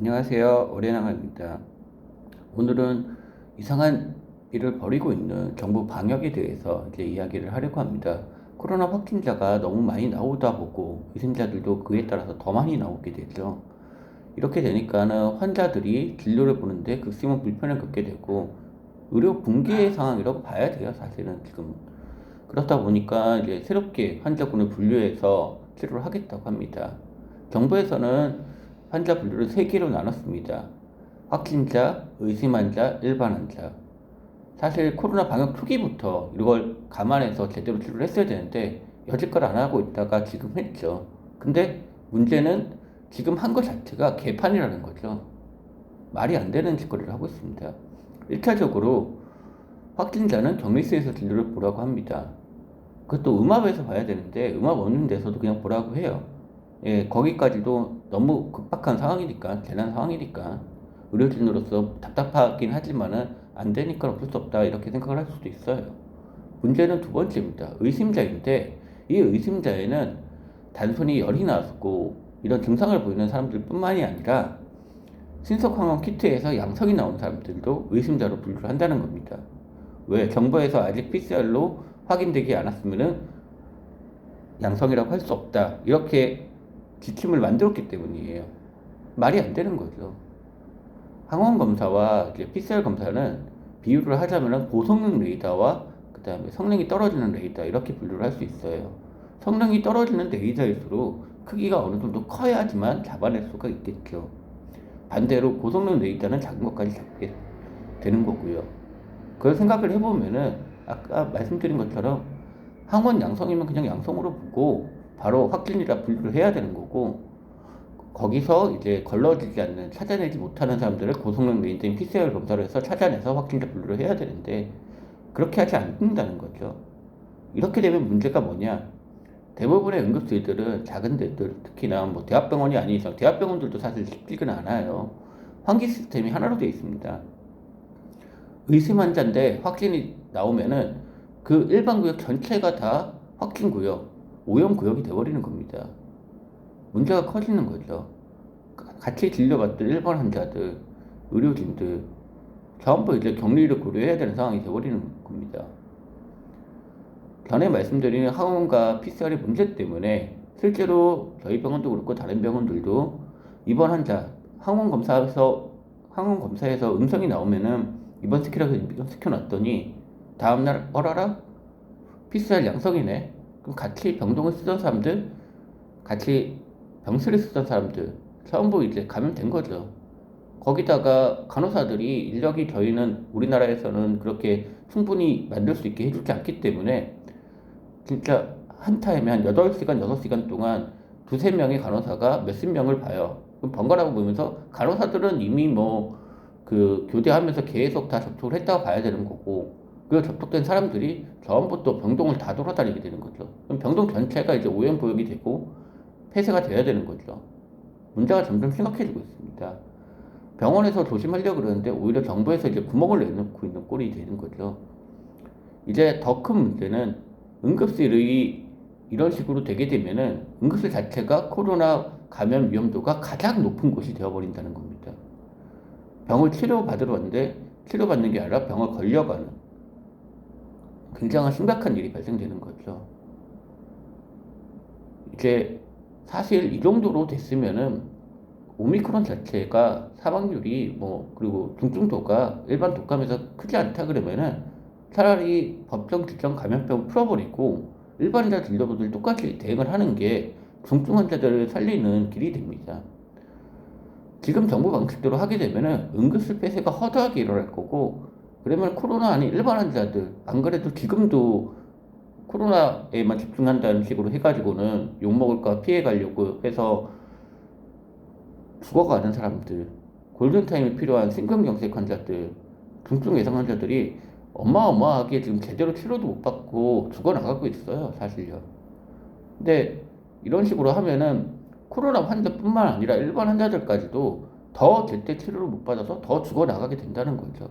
안녕하세요. 오래나가입니다. 오늘은 이상한 일을 벌이고 있는 정부 방역에 대해서 이제 이야기를 하려고 합니다. 코로나 확진자가 너무 많이 나오다 보고 위생자들도 그에 따라서 더 많이 나오게 되죠. 이렇게 되니까는 환자들이 진료를 보는데 극심한 불편을 겪게 되고 의료 붕괴의 상황이라고 봐야 돼요. 사실은 지금 그렇다 보니까 이제 새롭게 환자군을 분류해서 치료를 하겠다고 합니다. 정부에서는 환자 분류를 세 개로 나눴습니다. 확진자, 의심 환자, 일반 환자. 사실 코로나 방역 초기부터 이걸 감안해서 제대로 치료를 했어야 되는데 여지껏 안 하고 있다가 지금 했죠. 근데 문제는 지금 한 것 자체가 개판이라는 거죠. 말이 안 되는 짓거리를 하고 있습니다. 1차적으로 확진자는 격리실에서 진료를 보라고 합니다. 그것도 음압에서 봐야 되는데 음압 없는 데서도 그냥 보라고 해요. 예, 거기까지도 너무 급박한 상황이니까, 재난 상황이니까, 의료진으로서 답답하긴 하지만은 안 되니까 어쩔 수 없다, 이렇게 생각을 할 수도 있어요. 문제는 두 번째입니다. 의심자인데, 이 의심자에는 단순히 열이 나고 이런 증상을 보이는 사람들 뿐만이 아니라 신속항원 키트에서 양성이 나온 사람들도 의심자로 분류를 한다는 겁니다. 왜? 정부에서 아직 PCR로 확인되지 않았으면은 양성이라고 할 수 없다. 이렇게 지침을 만들었기 때문이에요. 말이 안 되는 거죠. 항원 검사와 PCR 검사는 비유를 하자면 고성능 레이더와 그 다음에 성능이 떨어지는 레이더 이렇게 분류를 할 수 있어요. 성능이 떨어지는 레이더일수록 크기가 어느 정도 커야지만 잡아낼 수가 있겠죠. 반대로 고성능 레이더는 작은 것까지 잡게 되는 거고요. 그걸 생각을 해보면은 아까 말씀드린 것처럼 항원 양성이면 그냥 양성으로 보고 바로 확진이라 분류를 해야 되는 거고 거기서 이제 걸러지지 않는 찾아내지 못하는 사람들을 고성능 레인저인 PCR 검사를 해서 찾아내서 확진자 분류를 해야 되는데 그렇게 하지 않는다는 거죠. 이렇게 되면 문제가 뭐냐? 대부분의 응급실들은 작은 데들 특히나 뭐 대학병원이 아닌 이상 대학병원들도 사실 쉽지는 않아요. 환기 시스템이 하나로 되어 있습니다. 의심 환자인데 확진이 나오면은 그 일반 구역 전체가 다 확진 구역, 오염 구역이 돼버리는 겁니다. 문제가 커지는 거죠. 같이 진료받던 일반 환자들, 의료진들 전부 이제 격리를 고려해야 되는 상황이 돼버리는 겁니다. 전에 말씀드린 항원과 PCR의 문제 때문에 실제로 저희 병원도 그렇고 다른 병원들도 입원 환자 항원 검사에서 항원 검사에서 음성이 나오면은 입원 시키라고 시켜놨더니 다음날 어라라 PCR 양성이네. 그럼 같이 병동을 쓰던 사람들, 같이 병실을 쓰던 사람들 전부 이제 감염된 거죠. 거기다가 간호사들이 인력이 저희는 우리나라에서는 그렇게 충분히 만들 수 있게 해주지 않기 때문에 진짜 한 타임에 한 8시간, 6시간 동안 두세 명의 간호사가 몇십 명을 봐요. 그럼 번갈아 보면서 간호사들은 이미 뭐 그 교대하면서 계속 다 접촉을 했다고 봐야 되는 거고 그 접촉된 사람들이 전부 또 병동을 다 돌아다니게 되는 거죠. 그럼 병동 전체가 이제 오염 보역이 되고 폐쇄가 돼야 되는 거죠. 문제가 점점 심각해지고 있습니다. 병원에서 조심하려고 그러는데 오히려 정부에서 이제 구멍을 내놓고 있는 꼴이 되는 거죠. 이제 더 큰 문제는 응급실이 이런 식으로 되게 되면은 응급실 자체가 코로나 감염 위험도가 가장 높은 곳이 되어버린다는 겁니다. 병을 치료받으러 왔는데 치료받는 게 아니라 병을 걸려가는 굉장한 심각한 일이 발생되는 거죠. 이제 사실 이 정도로 됐으면은 오미크론 자체가 사망률이 뭐 그리고 중증도가 일반 독감에서 크지 않다 그러면은 차라리 법정 지정 감염병 풀어버리고 일반 환자 진료보들 똑같이 대응을 하는 게 중증 환자들을 살리는 길이 됩니다. 지금 정부 방식대로 하게 되면은 응급실 폐쇄가 허다하게 일어날 거고 그러면 코로나 아닌 일반 환자들 안 그래도 지금도 코로나에만 집중한다는 식으로 해가지고는 욕먹을까 피해 가려고 해서 죽어가는 사람들 골든타임이 필요한 심근경색 환자들 중증 예상 환자들이 어마어마하게 지금 제대로 치료도 못 받고 죽어나가고 있어요 사실요. 근데 이런 식으로 하면은 코로나 환자뿐만 아니라 일반 환자들까지도 더 제때 치료를 못 받아서 더 죽어나가게 된다는 거죠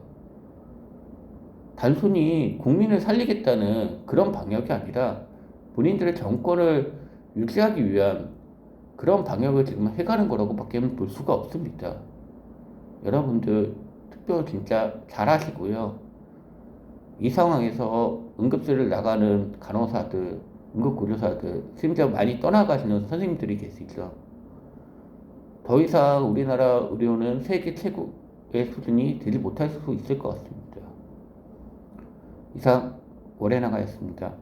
단순히 국민을 살리겠다는 그런 방역이 아니라 본인들의 정권을 유지하기 위한 그런 방역을 지금 해가는 거라고 밖에 볼 수가 없습니다. 여러분들 투표 진짜 잘하시고요. 이 상황에서 응급실을 나가는 간호사들, 응급구조사들, 심지어 많이 떠나가시는 선생님들이 계시죠. 더 이상 우리나라 의료는 세계 최고의 수준이 되지 못할 수 있을 것 같습니다. 이상 월해나가였습니다.